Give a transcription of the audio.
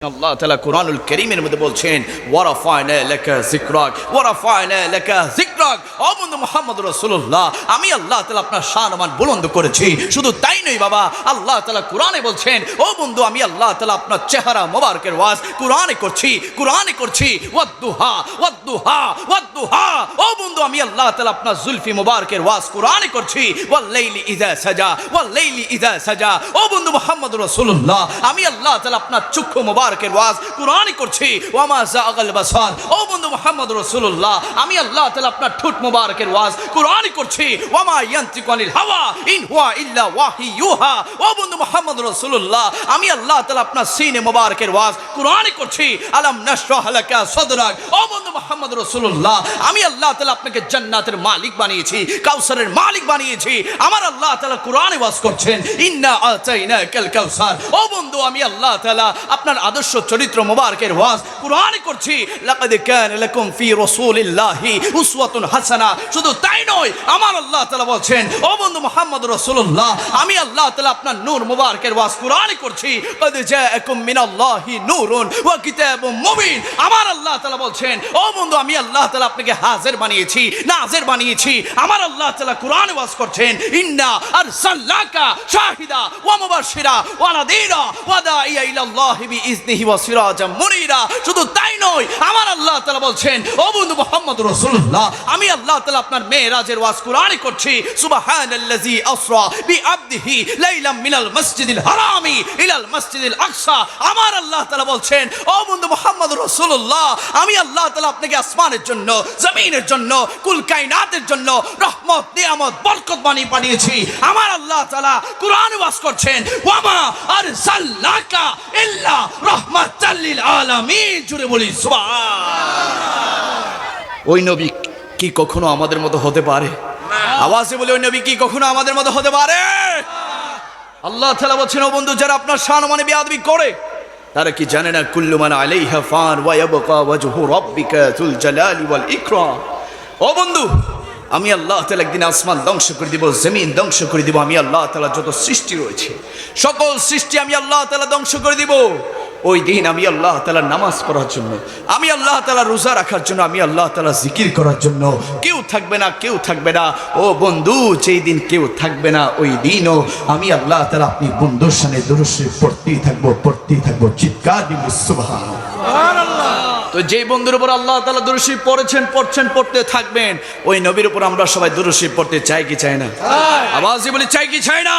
আল্লাহ তালা কোরআনুল করিমের মধ্যে বলছেন ওয়ারাফায়না লেখা জিক্রাক ওয়ারাফায়না লেখা জিক্রাক ও বন্ধু মোহাম্মদ রসুল্লাহ আমি আল্লাহ তালা আপনার শানমান বুলন্দ করেছি। শুধু তাই নয় বাবা, আল্লাহ তালা কোরআনে বলছেন, ও বন্ধু আমি আল্লাহ তালা আপনার চেহারা মোবারকের ওয়াজ কোরআনে করছি কোরআনে করছি। ওয়াদ্দুহা ওয়াদ্দুহা ওয়াদ্দুহা। ও বন্ধু আমি আল্লাহ তালা আপনার জুলফি মোবারকের ওয়াজ কোরআনে করছি। ওয়াল্লাইলি ইদা সাজা ওয়াল্লাইলি ইদা সাজা। ও বন্ধু মোহাম্মদ রসুল্লাহ আমি আল্লাহ তালা আপনার চক্ষু মোবারকের ওয়াজ কোরআনই করছি। ওয়ামা জাগাল বাসার। ও মোহাম্মদ রসুল্লাহ আমি আল্লাহ তালা আপনার ঠোঁট মুবারকের ওয়াজ কোরআনই করছি। হাওয়া, ইন হুয়া ইল্লা ওয়াহি ইউহা। ও বন্ধু মোহাম্মদ রসুল্লাহ আমি আল্লাহ তালা আপনার সিনে মুবারকের ওয়াজ করছি। ও বন্ধু মোহাম্মদ রসুল্লাহ আমি আল্লাহ তালা আপনাকে জান্নাতের মালিক বানিয়েছি, কাউসারের মালিক বানিয়েছি। আমার আল্লাহ তালা কোরআনে ওয়াজ করছেন, ইন্না আতাইনা কাল কাউসার। ও বন্ধু, আমি আল্লাহ তালা আপনার আদর্শ চরিত্র মোবারকের ওয়াজ কোরআনে করছি, লাকাদ কান লাকুম ফি রাসূলিল্লাহি উসওয়াতুন হাসানা। শুধু তাই নয়, আমার আল্লাহ তালা বলছেন, ও বন্ধু মোহাম্মদ রাসূলুল্লাহ, আমি আল্লাহ তালা আপনার নূর মোবারকের ওয়াজ কোরআনে করছি। কদ জাআকুম মিনাল্লাহি নূরুন ওয়া কিতাবুম মুবিন। আমার আল্লাহ তালা বলছেন, ও বন্ধু আমি আল্লাহ তালা আপনাকে হাজির বানিয়েছি, নাজির বানিয়েছি। আমার আল্লাহ তালা কোরআনে ওয়াজ করছেন, ইন্না আরসালনাকা শাহিদা ওয়া মুবাশশিরা ওয়া নাদিরা ওয়া দাইয়া ইলাল্লাহি বিইজনিহি ওয়া সিরাজাম মুনিরা। শুধু তাই নয়, আমার আল্লাহ বলছেন, ও বন্ধু মুহাম্মদ রাসূলুল্লাহ, আমি আল্লাহ তাআলা আপনার ওয়াজ কোরআনে করছি। আসরা লাইলাম মিনাল মসজিদিল হারামি ইলাল মসজিদিল আকসা। আমার আল্লাহ বলছেন, ও বন্ধু আমি আল্লাহ আপনাকে আসমানের জন্য, জমিনের জন্য, কুল কায়নাতের জন্য রহমত, নিয়ামত, বরকত বানিয়ে পাঠিয়েছি আমার আল্লাহ তালা কোরআন বাস করছেন, ওয়ামা আরসালনাকা ইল্লা রাহমাতাল লিল আলামিন। জুড়ে বলি ওই নবী কি কখনো আমাদের মতো হতে পারে? আওয়াজে বলে ওই নবী কি কখনো আমাদের মতো হতে পারে? আল্লাহ তাআলা বলছেন, ও বন্ধু, যারা আপনার শান মানে বেয়াদবি করে তারা কি জানে না কুল্লুমান আলাইহা ফান ও বন্ধু, আমি আল্লাহ তালা একদিন আসমান ধ্বংস করে দিব, জমিন ধ্বংস করে দিব, আমি আল্লাহ তালা যত সৃষ্টি রয়েছে, সকল সৃষ্টি আমি আল্লাহ তালা ধ্বংস করে দিব। ওই দিন আমি আল্লাহ তালা নামাজ পড়ার জন্য আমি আল্লাহ তালা রোজা রাখার জন্য আমি আল্লাহ তালা জিকির করার জন্য কেউ থাকবে না কেউ থাকবে না। ও বন্ধু যেই দিন কেউ থাকবে না ওই দিনও আমি আল্লাহ তালা আপনি বন্ধুর সামনে দুরুশে পড়তেই থাকব পড়তেই থাকব। চিৎকার দিব তো যেই বন্ধুর উপর আল্লাহ তালা দুরুশি পড়েছেন পড়ছেন পড়তে থাকবেন ওই নবীর উপর আমরা সবাই দুরুশি পড়তে চাই কি চাই না? আওয়াজে বলি চাই কি চাই না?